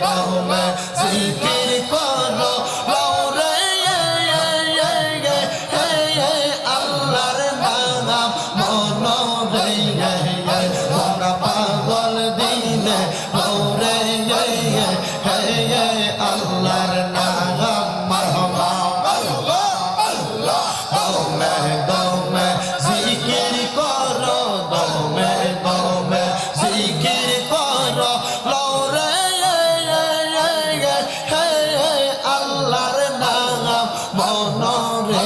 দমে জিকির করো পাগল দিলে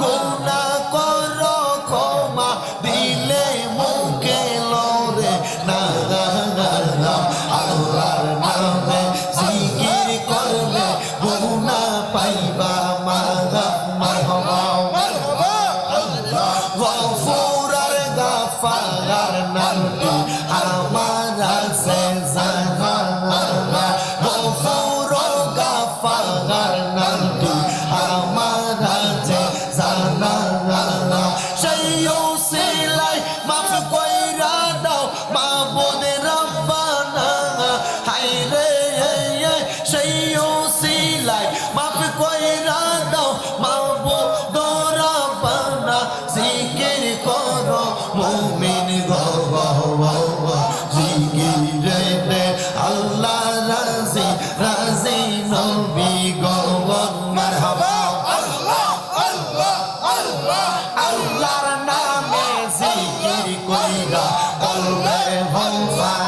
আল্লাহ গুনা করো, ক্ষমা দিলে মুখে লরে না আল্লাহর নামে জিকির করলে গুনা পাইবা মাগা। মারহাবা গফুরার সিলাই মাফ কইরা দাও মাবুদ রব্বানা জিকির করো, মুমিন জিকির আল্লাহ রাজি রাজি নবী গো মারহাবা। আল্লাহর নামে জিকির কইরা, কলবে ভোসানা